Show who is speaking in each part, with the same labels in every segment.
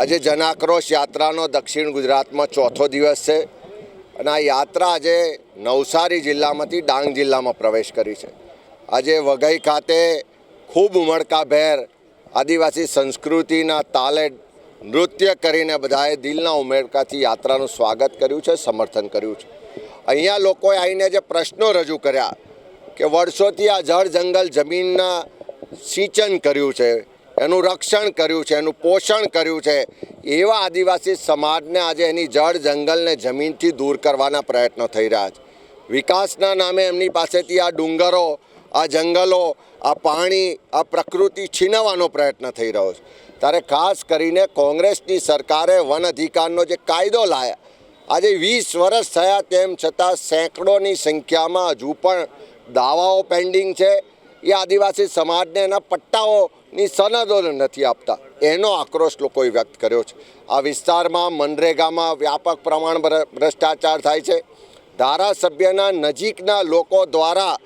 Speaker 1: આજે જનાક્રોશ યાત્રાનો દક્ષિણ ગુજરાતમાં ચોથો દિવસ છે અને આ યાત્રા આજે નવસારી જિલ્લામાંથી ડાંગ જિલ્લામાં પ્રવેશ કરી છે. આજે વઘઈ ખાતે ખૂબ ઉમળકાભેર આદિવાસી સંસ્કૃતિના તાલે નૃત્ય કરીને બધાએ દિલના ઉમેરકાથી યાત્રાનું સ્વાગત કર્યું છે, સમર્થન કર્યું છે. અહીંયા લોકોએ આવીને જે પ્રશ્નો રજૂ કર્યા કે વર્ષોથી આ જળ જંગલ જમીનના સિંચન કર્યું છે એનું રક્ષણ કર્યું છે, એનું પોષણ કર્યું છે. એવા આદિવાસી સમાજને આજે એની જળ જંગલને જમીનથી દૂર કરવાના પ્રયત્નો થઈ રહ્યા છે. વિકાસના નામે એમની પાસેથી આ ડુંગરો, આ જંગલો, આ પાણી, આ પ્રકૃતિ છીનવવાનો પ્રયત્ન થઈ રહ્યો છે. ત્યારે ખાસ કરીને કોંગ્રેસની સરકારે વન અધિકારનો જે કાયદો લાયા, આજે વીસ વર્ષ થયા તેમ છતાં સેંકડોની સંખ્યામાં હજુ પણ દાવાઓ પેન્ડિંગ છે. એ આદિવાસી સમાજને એના પટ્ટાઓની સનદો નથી આપતા. એનો આક્રોશ લોકોએ વ્યક્ત કર્યો છે. આ વિસ્તારમાં મનરેગામાં વ્યાપક પ્રમાણ ભ્રષ્ટાચાર થાય છે. ધારાસભ્યના નજીકના લોકો દ્વારા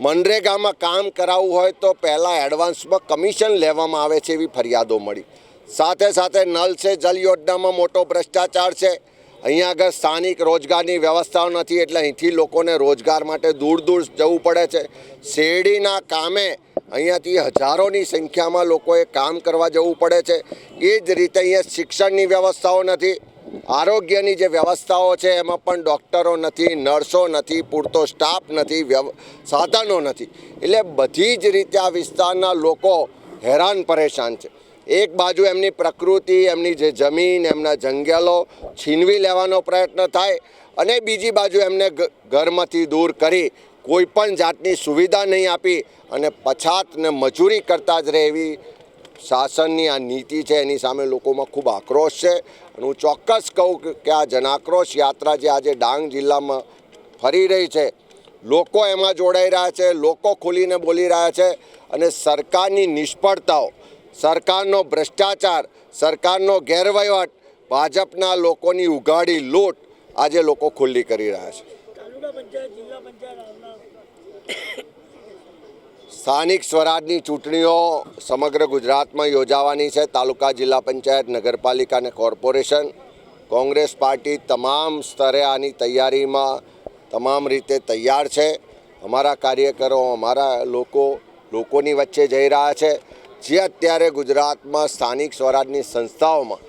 Speaker 1: મનરેગામાં કામ કરાવવું હોય તો પહેલાં એડવાન્સમાં કમિશન લેવામાં આવે છે એવી ફરિયાદો મળી. સાથે સાથે નલ છે જલ યોજનામાં મોટો ભ્રષ્ટાચાર છે. અહીંયા આગળ સ્થાનિક રોજગારની વ્યવસ્થાઓ નથી એટલે અહીંથી લોકોને રોજગાર માટે દૂર દૂર જવું પડે છે. શેરડીના કામે અહીંયાથી હજારોની સંખ્યામાં લોકોએ કામ કરવા જવું પડે છે. એ જ રીતે અહીંયા શિક્ષણની વ્યવસ્થાઓ નથી. આરોગ્યની જે વ્યવસ્થાઓ છે એમાં પણ ડૉક્ટરો નથી, નર્સો નથી, પૂરતો સ્ટાફ નથી સાધનો નથી. એટલે બધી જ રીતે આ વિસ્તારના લોકો હેરાન પરેશાન છે. એક બાજુ એમની પ્રકૃતિ, એમની જે જમીન, એમના જંગલો છીનવી લેવાનો પ્રયત્ન થાય અને બીજી બાજુ એમને ઘરમાંથી દૂર કરી કોઈ પણ જાતની સુવિધા નહીં આપી અને પછાત ને મજૂરી કરતા જ રહે એવી શાસનની આ નીતિ છે. એની સામે લોકોમાં ખૂબ આક્રોશ છે. અને હું ચોક્કસ કહું કે આ જનાક્રોશ યાત્રા જે આજે ડાંગ જિલ્લામાં ફરી રહી છે, લોકો એમાં જોડાઈ રહ્યા છે, લોકો ખુલીને બોલી રહ્યા છે અને સરકારની નિષ્ફળતાઓ સરકારનો ભ્રષ્ટાચાર સરકારનો ગેરવહીવટ ભાજપના લોકોની ઉઘાડી લૂંટ આજે લોકો ખુલ્લી કરી રહ્યા છે. સ્થાનિક સ્વરાજની ચૂંટણીઓ સમગ્ર ગુજરાતમાં યોજાવાની છે. તાલુકા જિલ્લા પંચાયત નગરપાલિકા અને કોર્પોરેશન કોંગ્રેસ પાર્ટી તમામ સ્તરે આની તૈયારીમાં તમામ રીતે તૈયાર છે. અમારા કાર્યકરો અમારા લોકો લોકોની વચ્ચે જઈ રહ્યા છે. જે અત્યારે ગુજરાતમાં સ્થાનિક સ્વરાજની સંસ્થાઓમાં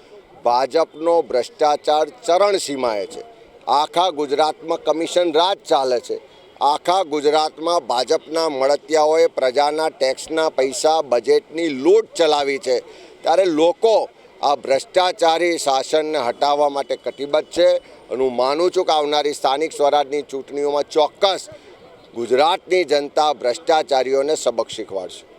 Speaker 1: ભાજપનો ભ્રષ્ટાચાર ચરણસીમાએ છે. આખા ગુજરાતમાં કમિશન રાજ ચાલે છે. આખા ગુજરાતમાં ભાજપના મળતિયાઓએ પ્રજાના ટેક્સના પૈસા, બજેટની લૂંટ ચલાવી છે. ત્યારે લોકો આ ભ્રષ્ટાચારી શાસનને હટાવવા માટે કટિબદ્ધ છે અને હું માનું છું કે આવનારી સ્થાનિક સ્વરાજની ચૂંટણીઓમાં ચોક્કસ ગુજરાતની જનતા ભ્રષ્ટાચારીઓને સબક શીખવાડશે.